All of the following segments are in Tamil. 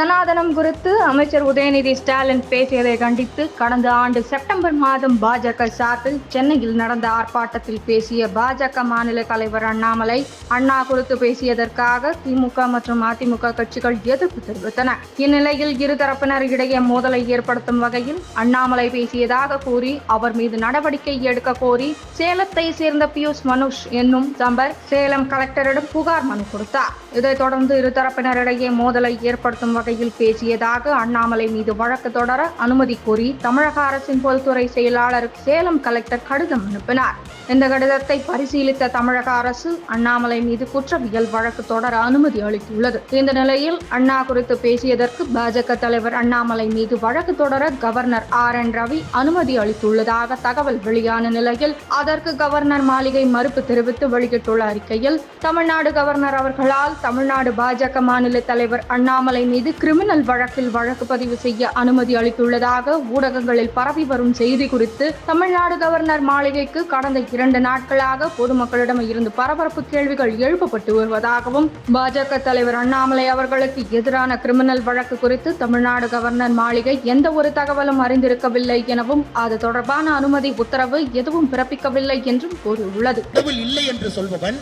சனாதனம் குறித்து அமைச்சர் உதயநிதி ஸ்டாலின் பேசியதை கண்டித்து கடந்த ஆண்டு செப்டம்பர் மாதம் பாஜக சார்பில் சென்னையில் நடந்த ஆர்ப்பாட்டத்தில் பேசிய பாஜக மாநில தலைவர் அண்ணாமலை அண்ணா குறித்து பேசியதற்காக திமுக மற்றும் அதிமுக கட்சிகள் எதிர்ப்பு தெரிவித்தன. இந்நிலையில் இருதரப்பினர் இடையே மோதலை ஏற்படுத்தும் வகையில் அண்ணாமலை பேசியதாக கூறி அவர் மீது நடவடிக்கை எடுக்க கோரி சேலத்தை சேர்ந்த பியூஷ் மனுஷ் என்னும் தம்பர் சேலம் கலெக்டரிடம் புகார் மனு கொடுத்தார். இதைத் தொடர்ந்து இருதரப்பினரிடையே மோதலை ஏற்படுத்தும் வகையில் பேசியதாக அண்ணாமலை மீது வழக்கு தொடர அனுமதி கோரி தமிழக அரசின் பொதுத்துறை செயலாளருக்கு சேலம் கலெக்டர் கடிதம் அனுப்பினார். இந்த கடிதத்தை பரிசீலித்த தமிழக அரசு அண்ணாமலை மீது குற்றவியல் வழக்கு தொடர அனுமதி அளித்துள்ளது. இந்த நிலையில் அண்ணா குறித்து பேசியதற்கு பாஜக தலைவர் அண்ணாமலை மீது வழக்கு தொடர கவர்னர் ஆர் என் ரவி அனுமதி அளித்துள்ளதாக தகவல் வெளியான நிலையில் அதற்கு கவர்னர் மாளிகை மறுப்பு தெரிவித்து வெளியிட்டுள்ள அறிக்கையில் தமிழ்நாடு கவர்னர் அவர்களால் தமிழ்நாடு பாஜக மாநில தலைவர் அண்ணாமலை மீது கிரிமினல் வழக்கில் வழக்கு பதிவு செய்ய அனுமதி அளித்துள்ளதாக ஊடகங்களில் பரவி வரும் செய்தி குறித்து தமிழ்நாடு கவர்னர் மாளிகைக்கு கடந்த இரண்டு நாட்களாக பொதுமக்களிடம் இருந்து பரபரப்பு கேள்விகள் எழுப்பப்பட்டு வருவதாகவும் பாஜக தலைவர் அண்ணாமலை அவர்களுக்கு எதிரான கிரிமினல் வழக்கு குறித்து தமிழ்நாடு கவர்னர் மாளிகை எந்த ஒரு தகவலும் அறிந்திருக்கவில்லை எனவும் அது தொடர்பான அனுமதி உத்தரவு எதுவும் பிறப்பிக்கவில்லை என்றும் கூறியுள்ளது. கடவுள் இல்லை என்று சொல்பவன்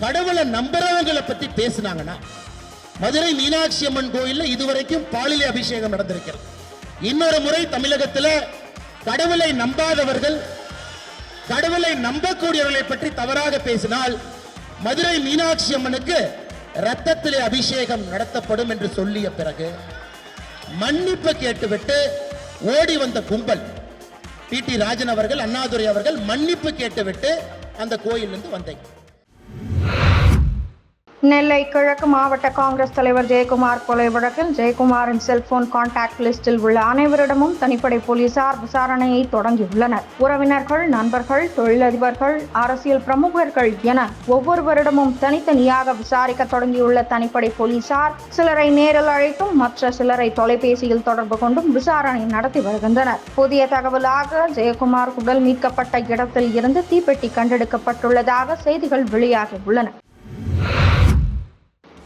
கடவுளை நம்புறவங்களை பத்தி பேசினாங்கன்னா மதுரை மீனாட்சி அம்மன் கோயில்ல இதுவரைக்கும் பாலிலை அபிஷேகம் நடந்திருக்கிறது. இன்னொரு முறை தமிழகத்துல கடவுளை நம்பாதவர்கள் கடவுளை நம்பக்கூடியவர்களை பற்றி தவறாக பேசினால் மதுரை மீனாட்சி அம்மனுக்கு ரத்தத்திலே அபிஷேகம் நடத்தப்படும் என்று சொல்லிய பிறகு மன்னிப்பு கேட்டுவிட்டு ஓடி வந்த கும்பல் டி டி ராஜன் அவர்கள் அண்ணாதுரை அவர்கள் மன்னிப்பு கேட்டுவிட்டு அந்த கோயிலிருந்து வந்தேன். நெல்லை கிழக்கு மாவட்ட காங்கிரஸ் தலைவர் ஜெயக்குமார் கொலை வழக்கில் ஜெயக்குமாரின் செல்போன் கான்டாக்ட் லிஸ்டில் உள்ள அனைவரிடமும் தனிப்படை போலீசார் விசாரணையை தொடங்கியுள்ளனர். உறவினர்கள் நண்பர்கள் தொழிலதிபர்கள் அரசியல் பிரமுகர்கள் என ஒவ்வொருவரிடமும் தனித்தனியாக விசாரிக்க தொடங்கியுள்ள தனிப்படை போலீசார் சிலரை நேரில் அழைத்தும் மற்ற சிலரை தொலைபேசியில் தொடர்பு கொண்டும் விசாரணை நடத்தி வருகின்றனர். புதிய தகவலாக ஜெயக்குமார் உடல் மீட்கப்பட்ட இடத்தில் இருந்து தீப்பெட்டி கண்டெடுக்கப்பட்டுள்ளதாக செய்திகள் வெளியாகியுள்ளன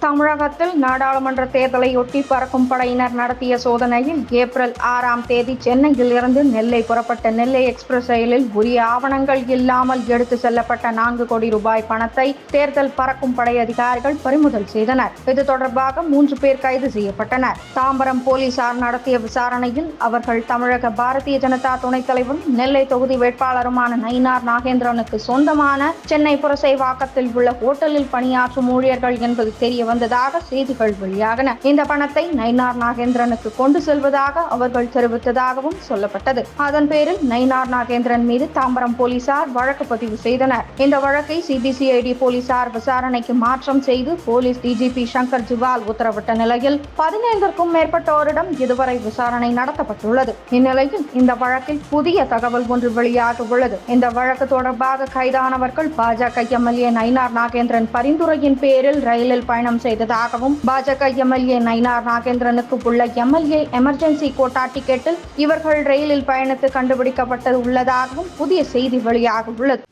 தமிழகத்தில் நாடாளுமன்ற தேர்தலையொட்டி பறக்கும் படையினர் நடத்திய சோதனையில் ஏப்ரல் ஆறாம் தேதி சென்னையில் இருந்து நெல்லை புறப்பட்ட நெல்லை எக்ஸ்பிரஸ் ரயிலில் உரிய ஆவணங்கள் இல்லாமல் எடுத்து செல்லப்பட்ட நான்கு கோடி ரூபாய் பணத்தை தேர்தல் பறக்கும் படை அதிகாரிகள் பறிமுதல் செய்தனர். இது தொடர்பாக மூன்று பேர் கைது செய்யப்பட்டனர். தாம்பரம் போலீசார் நடத்திய விசாரணையில் அவர்கள் தமிழக பாரதிய ஜனதா துணைத் தலைவரும் நெல்லை தொகுதி வேட்பாளருமான நயினார் நாகேந்திரனுக்கு சொந்தமான சென்னை புரசை வாக்கத்தில் உள்ள ஹோட்டலில் பணியாற்றும் ஊழியர்கள் என்பது தெரிய வந்ததாக செய்திகள் வெளியாகின. இந்த பணத்தை நயினார் நாகேந்திரனுக்கு கொண்டு செல்வதாக அவர்கள் தெரிவித்ததாகவும் சொல்லப்பட்டது. அதன் பேரில் நயினார் நாகேந்திரன் மீது தாம்பரம் போலீசார் வழக்கு பதிவு செய்தனர். இந்த வழக்கை சிபிசிஐடி போலீசார் விசாரணைக்கு மாற்றம் செய்து போலீஸ் டிஜிபி சங்கர் ஜிவால் உத்தரவிட்ட நிலையில் பதினைந்திற்கும் மேற்பட்டோரிடம் இதுவரை விசாரணை நடத்தப்பட்டுள்ளது. இந்நிலையில் இந்த வழக்கில் புதிய தகவல் ஒன்று வெளியாக உள்ளது இந்த வழக்கு தொடர்பாக கைதானவர்கள் பாஜக எம்எல்ஏ நயினார் நாகேந்திரன் பரிந்துரையின் பேரில் ரயிலில் பயணம் செய்ததாகவும் பாஜக எம்எல்ஏ நயினார் நாகேந்திரனுக்கு உள்ள எம்எல்ஏ எமர்ஜென்சி கோட்டா டிக்கெட்டில் இவர்கள் ரயிலில் பயணித்து கண்டுபிடிக்கப்பட்டது உள்ளதாகவும் புதிய செய்தி வெளியாக உள்ளது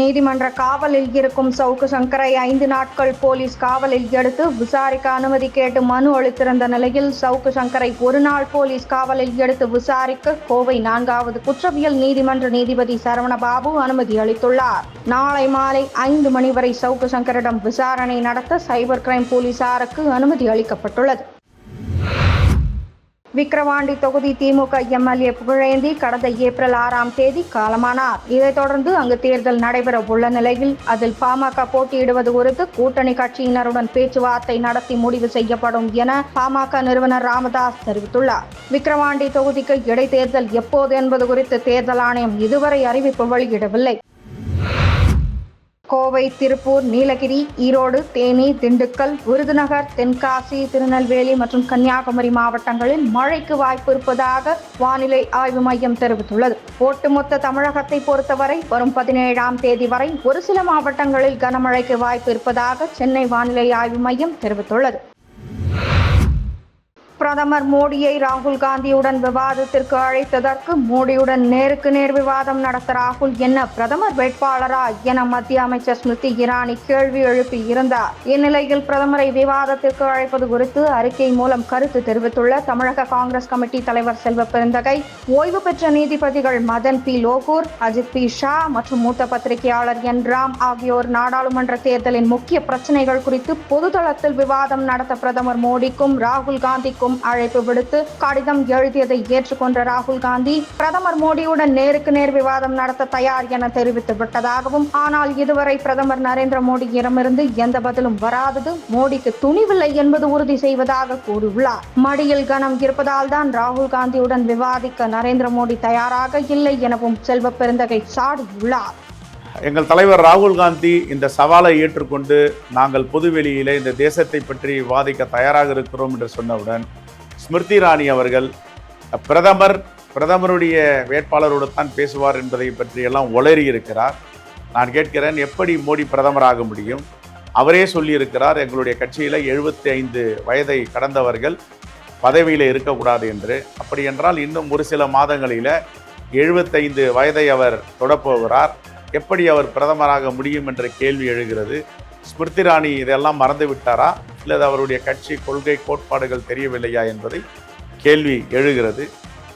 நீதிமன்ற காவலில் இருக்கும் சவுக்கு சங்கரை ஐந்து நாட்கள் போலீஸ் காவலில் எடுத்து விசாரிக்க அனுமதி கேட்டு மனு அளித்திருந்த நிலையில் சவுக்கு சங்கரை ஒரு நாள் போலீஸ் காவலில் எடுத்து விசாரிக்க கோவை நான்காவது குற்றவியல் நீதிமன்ற நீதிபதி சரவணபாபு அனுமதி அளித்துள்ளார். நாளை மாலை ஐந்து மணி வரை சவுக்கு சங்கரிடம் விசாரணை நடத்த சைபர் கிரைம் போலீசாருக்கு அனுமதி அளிக்கப்பட்டுள்ளது. விக்கிரவாண்டி தொகுதி திமுக எம்எல்ஏ புகழேந்தி கடந்த ஏப்ரல் ஆறாம் தேதி காலமானார். இதைத் தொடர்ந்து அங்கு தேர்தல் நடைபெற உள்ள நிலையில் அதில் பாமக போட்டியிடுவது குறித்து கூட்டணி கட்சியினருடன் பேச்சுவார்த்தை நடத்தி முடிவு செய்யப்படும் என பாமக நிறுவனர் ராமதாஸ் தெரிவித்துள்ளார். விக்கிரவாண்டி தொகுதிக்கு இடைத்தேர்தல் எப்போது என்பது குறித்து தேர்தல் ஆணையம் இதுவரை அறிவிப்பு வெளியிடவில்லை. கோவை திருப்பூர் நீலகிரி ஈரோடு தேனி திண்டுக்கல் விருதுநகர் தென்காசி திருநெல்வேலி மற்றும் கன்னியாகுமரி மாவட்டங்களில் மழைக்கு வாய்ப்பு இருப்பதாக வானிலை ஆய்வு மையம் தெரிவித்துள்ளது. ஒட்டுமொத்த தமிழகத்தை பொறுத்தவரை வரும் பதினேழாம் தேதி வரை ஒரு சில மாவட்டங்களில் கனமழைக்கு வாய்ப்பு இருப்பதாக சென்னை வானிலை ஆய்வு மையம் தெரிவித்துள்ளது. பிரதமர் மோடியை ராகுல் காந்தியுடன் விவாதத்திற்கு அழைத்ததற்கு மோடியுடன் நேருக்கு நேர் விவாதம் நடத்த ராகுல் என்ன பிரதமர் வேட்பாளரா என மத்திய அமைச்சர் ஸ்மிருதி இரானி கேள்வி எழுப்பி இருந்தார். இந்நிலையில் பிரதமரை விவாதத்திற்கு அழைப்பது குறித்து அறிக்கை மூலம் கருத்து தெரிவித்துள்ள தமிழக காங்கிரஸ் கமிட்டி தலைவர் செல்வ பெருந்தகை ஓய்வு பெற்ற நீதிபதிகள் மதன் பி. லோகூர் அஜித் பி. ஷா மற்றும் மூத்த பத்திரிகையாளர் என். ராம் ஆகியோர் நாடாளுமன்ற தேர்தலின் முக்கிய பிரச்சனைகள் குறித்து பொதுதளத்தில் விவாதம் நடத்த பிரதமர் மோடிக்கும் ராகுல் காந்திக்கும் அழைப்பு விடுத்து கடிதம் எழுதியதை ஏற்றுக்கொண்ட ராகுல் காந்தி பிரதமர் மோடியுடன் நேருக்கு நேர் விவாதம் நடத்த தயார் என தெரிவித்து விட்டதாகவும் ஆனால் இதுவரை பிரதமர் நரேந்திர மோடியிடமிருந்து எந்த பதிலும் வராதது மோடிக்கு துணிவில்லை என்பது உறுதி செய்வதாக கூறியுள்ளார். மடியில் கனம் இருப்பதால் தான் ராகுல் காந்தியுடன் விவாதிக்க நரேந்திர மோடி தயாராக இல்லை எனவும் செல்வ பெருந்தகை சாடியுள்ளார். எங்கள் தலைவர் ராகுல் காந்தி இந்த சவாலை ஏற்றுக்கொண்டு நாங்கள் புதுவெளியில் இந்த தேசத்தை பற்றி விவாதிக்க தயாராக இருக்கிறோம் என்று சொன்னவுடன் ஸ்மிருதி இராணி அவர்கள் பிரதமர் பிரதமருடைய வேட்பாளரோடு தான் பேசுவார் என்பதை பற்றியெல்லாம் உளறி இருக்கிறார். நான் கேட்கிறேன் எப்படி மோடி பிரதமராக முடியும்? அவரே சொல்லியிருக்கிறார் எங்களுடைய கட்சியில் எழுபத்தி ஐந்து வயதை கடந்தவர்கள் பதவியில் இருக்கக்கூடாது என்று. அப்படி என்றால் இன்னும் ஒரு சில மாதங்களில் எழுபத்தைந்து வயதை அவர் தொடப்போகிறார். எப்படி அவர் பிரதமராக முடியும் என்ற கேள்வி எழுகிறது. ஸ்மிருதி இராணி இதெல்லாம் மறந்து விட்டாரா? அல்லது அவருடைய கட்சி கொள்கை கோட்பாடுகள் தெரியவில்லையா என்பதை கேள்வி எழுகிறது.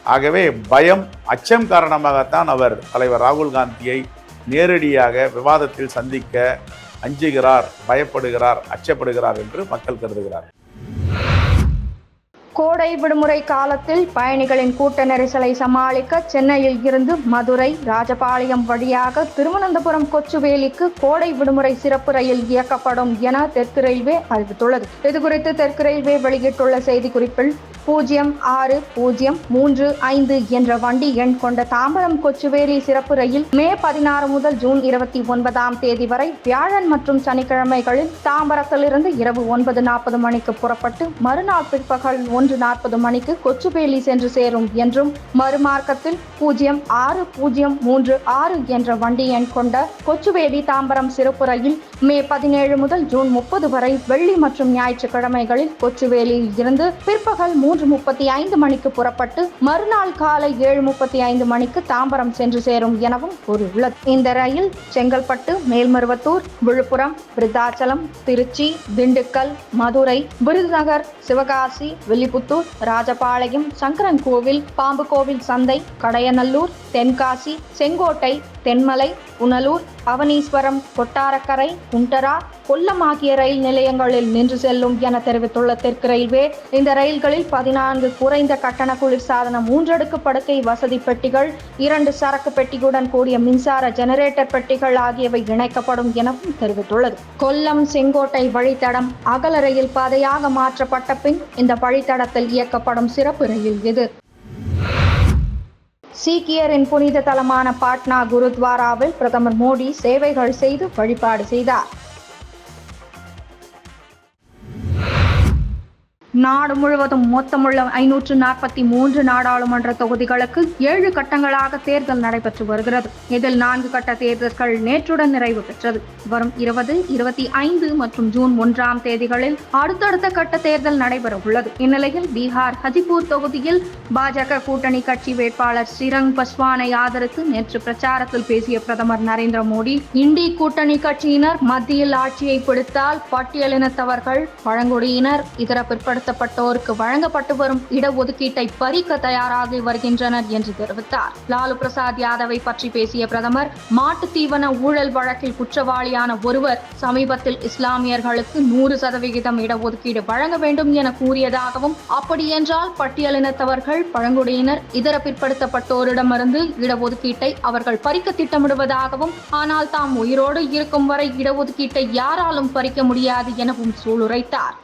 ஆகவே பயம் அச்சம் காரணமாகத்தான் அவர் தலைவர் ராகுல் காந்தியை நேரடியாக விவாதத்தில் சந்திக்க அஞ்சுகிறார் பயப்படுகிறார் அச்சப்படுகிறார் என்று மக்கள் கருதுகிறார் கோடை விடுமுறை காலத்தில் பயணிகளின் கூட்ட நெரிசலை சமாளிக்க சென்னையில் இருந்து மதுரை ராஜபாளையம் வழியாக திருவனந்தபுரம் கொச்சுவேலிக்கு கோடை விடுமுறை சிறப்பு ரயில் இயக்கப்படும் என தெற்கு ரயில்வே அறிவித்துள்ளது. இதுகுறித்து தெற்கு ரயில்வே வெளியிட்டுள்ள செய்திக்குறிப்பில் பூஜ்ஜியம் ஆறு பூஜ்ஜியம் மூன்று ஐந்து என்ற வண்டி எண் கொண்ட தாம்பரம் கொச்சுவேலி சிறப்பு ரயில் மே பதினாறு முதல் ஜூன் இருபத்தி ஒன்பதாம் தேதி வரை வியாழன் மற்றும் சனிக்கிழமைகளில் தாம்பரத்திலிருந்து இரவு ஒன்பது நாற்பது மணிக்கு புறப்பட்டு மறுநாள் பிற்பகல் ஒன்று நாற்பது மணிக்கு கொச்சுவேலி சென்று சேரும் என்றும் மறுமார்க்கத்தில் பூஜ்ஜியம் ஆறு பூஜ்ஜியம் மூன்று ஆறு என்ற வண்டி எண் கொண்ட கொச்சுவேலி தாம்பரம் சிறப்பு ரயில் மே பதினேழு முதல் ஜூன் முப்பது வரை வெள்ளி மற்றும் ஞாயிற்றுக்கிழமைகளில் கொச்சுவேலியில் இருந்து பிற்பகல் மூன்று மூன்று முப்பத்தி ஐந்து மணிக்கு புறப்பட்டு மறுநாள் காலை ஏழு முப்பத்தி ஐந்து மணிக்கு தாம்பரம் சென்று சேரும் எனவும் கூறியுள்ளது. இந்த ரயில் செங்கல்பட்டு மேல்மருவத்தூர் விழுப்புரம் விருத்தாச்சலம் திருச்சி திண்டுக்கல் மதுரை விருதுநகர் சிவகாசி வில்லிபுத்தூர் ராஜபாளையம் சங்கரன்கோவில் பாம்புகோவில் சந்தை கடையநல்லூர் தென்காசி செங்கோட்டை தென்மலை புனலூர் அவனீஸ்வரம் கொட்டாரக்கரை குண்டரா கொல்லம் ஆகிய ரயில் நிலையங்களில் நின்று செல்லும் என தெரிவித்துள்ள தெற்கு ரயில்வே இந்த ரயில்களில் பதினான்கு குறைந்த கட்டண குளிர்சாதன மூன்றடுக்கு படுக்கை வசதி பெட்டிகள் இரண்டு சரக்கு பெட்டியுடன் கூடிய மின்சார ஜெனரேட்டர் பெட்டிகள் ஆகியவை இணைக்கப்படும் எனவும் தெரிவித்துள்ளது. கொல்லம் செங்கோட்டை வழித்தடம் அகல ரயில் பாதையாக மாற்றப்பட்ட பின் இந்த வழித்தடத்தில் இயக்கப்படும் சிறப்பு ரயில் இது. சீக்கியரின் புனித தலமான பாட்னா குருத்வாராவில் பிரதமர் மோடி சேவைகள் செய்து வழிபாடு செய்தார். நாடு முழுவதும் மொத்தமுள்ள ஐநூற்று நாற்பத்தி மூன்று நாடாளுமன்ற தொகுதிகளுக்கு ஏழு கட்டங்களாக தேர்தல் நடைபெற்று வருகிறது. இதில் நான்கு கட்ட தேர்தல்கள் நேற்றுடன் நிறைவு பெற்றது. வரும் இருபது இருபத்தி ஐந்து மற்றும் ஜூன் ஒன்றாம் தேதிகளில் அடுத்தடுத்த கட்ட தேர்தல் நடைபெற உள்ளது. இந்நிலையில் பீகார் ஹஜிபூர் தொகுதியில் பாஜக கூட்டணி கட்சி வேட்பாளர் ஸ்ரீரங் பஸ்வானை ஆதரித்து நேற்று பிரச்சாரத்தில் பேசிய பிரதமர் நரேந்திர மோடி இண்டி கூட்டணி கட்சியினர் மத்தியில் ஆட்சியை பிடித்தால் பட்டியலினத்தவர்கள் பழங்குடியினர் இதர பிற்படுத்த பிற்படுத்தப்பட்டோருக்கு வழங்கப்பட்டு வரும் இடஒதுக்கீட்டை பறிக்க தயாராகி வருகின்றனர் என்று தெரிவித்தார். லாலு பிரசாத் யாதவை பற்றி பேசிய பிரதமர் மாட்டு தீவன ஊழல் வழக்கில் குற்றவாளியான ஒருவர் சமீபத்தில் இஸ்லாமியர்களுக்கு நூறு சதவிகிதம் இடஒதுக்கீடு வழங்க வேண்டும் என கூறியதாகவும் அப்படியென்றால் பட்டியலினத்தவர்கள் பழங்குடியினர் இதர பிற்படுத்தப்பட்டோரிடமிருந்து இடஒதுக்கீட்டை அவர்கள் பறிக்க திட்டமிடுவதாகவும் ஆனால் தாம் உயிரோடு இருக்கும் வரை இடஒதுக்கீட்டை யாராலும் பறிக்க முடியாது எனவும் சூளுரைத்தார்.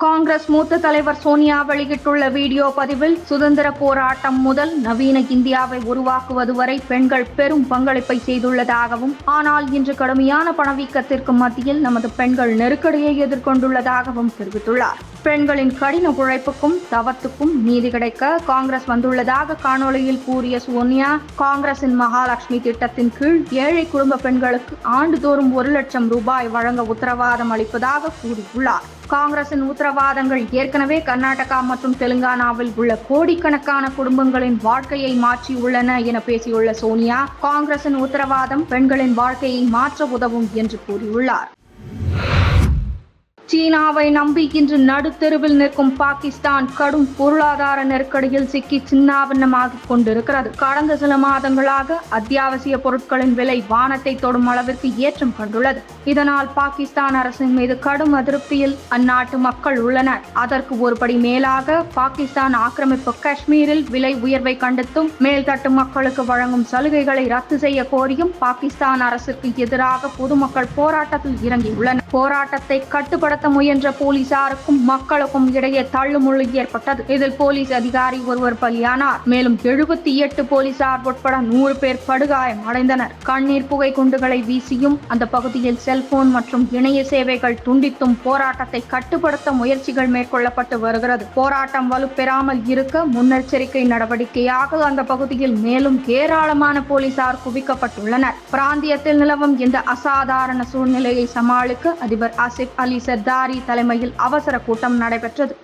காங்கிரஸ் மூத்த தலைவர் சோனியா வெளியிட்டுள்ள வீடியோ பதிவில் சுதந்திர போராட்டம் முதல் நவீன இந்தியாவை உருவாக்குவது வரை பெண்கள் பெரும் பங்களிப்பை செய்துள்ளதாகவும் ஆனால் இன்று கடுமையான பணவீக்கத்திற்கு மத்தியில் நமது பெண்கள் நெருக்கடியை எதிர்கொண்டுள்ளதாகவும் தெரிவித்துள்ளார். பெண்களின் கடின உழைப்புக்கும் தவத்துக்கும் நீதி கிடைக்க காங்கிரஸ் வந்துள்ளதாக காணொளியில் கூறிய சோனியா காங்கிரசின் மகாலட்சுமி திட்டத்தின் கீழ் ஏழை குடும்ப பெண்களுக்கு ஆண்டுதோறும் ஒரு லட்சம் ரூபாய் வழங்க உத்தரவாதம் அளிப்பதாக கூறியுள்ளார். காங்கிரசின் உத்தரவாதங்கள் ஏற்கனவே கர்நாடகா மற்றும் தெலுங்கானாவில் உள்ள கோடிக்கணக்கான குடும்பங்களின் வாழ்க்கையை மாற்றியுள்ளன என பேசியுள்ள சோனியா காங்கிரசின் உத்தரவாதம் பெண்களின் வாழ்க்கையை மாற்ற உதவும் என்று கூறியுள்ளார். சீனாவை நம்பி இன்று நடுத்தெருவில் நிற்கும் பாகிஸ்தான் கடும் பொருளாதார நெருக்கடியில் சிக்கி சின்னாபின்னமாகிக் கொண்டிருக்கிறது. கடந்த சில மாதங்களாக அத்தியாவசிய பொருட்களின் விலை வானத்தை தொடும் அளவிற்கு ஏற்றம் கண்டுள்ளது. இதனால் பாகிஸ்தான் அரசின் மீது கடும் அதிருப்தியில் அந்நாட்டு மக்கள் உள்ளனர். அதற்கு ஒருபடி மேலாக பாகிஸ்தான் ஆக்கிரமிப்பு காஷ்மீரில் விலை உயர்வை கண்டித்தும் மேல்தட்டு மக்களுக்கு வழங்கும் சலுகைகளை ரத்து செய்ய கோரியும் பாகிஸ்தான் அரசுக்கு எதிராக பொதுமக்கள் போராட்டத்தில் இறங்கியுள்ளனர். போராட்டத்தை கட்டுப்படுத்த முயன்ற போலீசாருக்கும் மக்களுக்கும் இடையே தள்ளுமுள்ளு ஏற்பட்டது. இதில் போலீஸ் அதிகாரி ஒருவர் பலியானார். மேலும் எழுபத்தி எட்டு போலீசார் உட்பட நூறு பேர் படுகாயம் அடைந்தனர். கண்ணீர் புகை குண்டுகளை வீசியும் அந்த பகுதியில் செல்போன் மற்றும் இணைய சேவைகள் துண்டித்தும் போராட்டத்தை கட்டுப்படுத்த முயற்சிகள் மேற்கொள்ளப்பட்டு வருகிறது. போராட்டம் வலுப்பெறாமல் இருக்க முன்னெச்சரிக்கை நடவடிக்கையாக அந்த பகுதியில் மேலும் ஏராளமான போலீசார் குவிக்கப்பட்டுள்ளனர். பிராந்தியத்தில் நிலவும் இந்த அசாதாரண சூழ்நிலையை சமாளிக்க அதிபர் ஆசிப் அலி சர்தாரி தலைமையில் அவசர கூட்டம் நடைபெற்றது.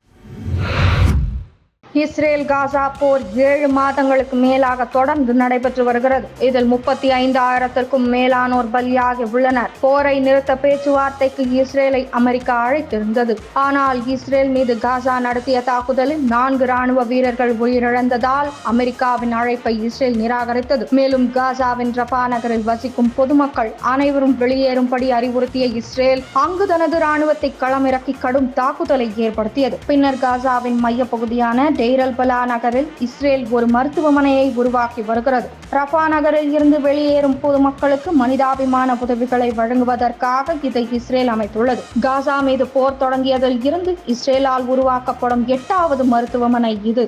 இஸ்ரேல் காசா போர் ஏழு மாதங்களுக்கு மேலாக தொடர்ந்து நடைபெற்று வருகிறது. இதில் முப்பத்தி ஐந்து ஆயிரத்திற்கும் மேலானோர் பலியாகி உள்ளனர். போரை நிறுத்த பேச்சுவார்த்தைக்கு இஸ்ரேலை அமெரிக்கா அழைத்திருந்தது. ஆனால் இஸ்ரேல் மீது காசா நடத்திய தாக்குதலில் நான்கு ராணுவ வீரர்கள் உயிரிழந்ததால் அமெரிக்காவின் அழைப்பை இஸ்ரேல் நிராகரித்தது. மேலும் காசாவின் ரபா நகரில் வசிக்கும் பொதுமக்கள் அனைவரும் வெளியேறும்படி அறிவுறுத்திய இஸ்ரேல் அங்கு தனது ராணுவத்தை களமிறக்கி கடும் தாக்குதலை ஏற்படுத்தியது. பின்னர் காசாவின் மையப்பகுதியான டெய்ரல் நகரில் இஸ்ரேல் ஒரு மருத்துவமனையை உருவாக்கி வருகிறது. ரஃபா நகரில் இருந்து வெளியேறும் பொதுமக்களுக்கு மனிதாபிமான உதவிகளை வழங்குவதற்காக இதை இஸ்ரேல் அமைத்துள்ளது. காசா மீது போர் தொடங்கியதில் இருந்து இஸ்ரேலால் உருவாக்கப்படும் எட்டாவது மருத்துவமனை இது.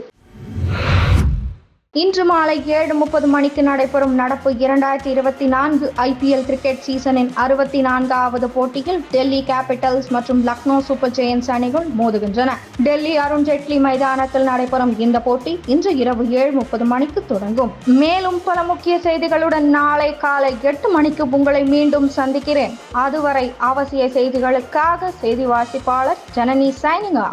இன்று மாலை ஏழு முப்பது மணிக்கு நடைபெறும் நடப்பு இரண்டாயிரத்தி இருபத்தி நான்கு ஐபிஎல் கிரிக்கெட் சீசனின் அறுபத்தி நான்காவது போட்டியில் டெல்லி கேபிட்டல்ஸ் மற்றும் லக்னோ சூப்பர் ஜெயின்ஸ் அணிகள் மோதுகின்றன. டெல்லி அருண் ஜேட்லி மைதானத்தில் நடைபெறும் இந்த போட்டி இன்று இரவு ஏழு முப்பது மணிக்கு தொடங்கும். மேலும் பல முக்கிய செய்திகளுடன் நாளை காலை எட்டு மணிக்கு உங்களை மீண்டும் சந்திக்கிறேன். அதுவரை அவசிய செய்திகளுக்காக செய்தி வாசிப்பாளர் ஜனனி சைனிங்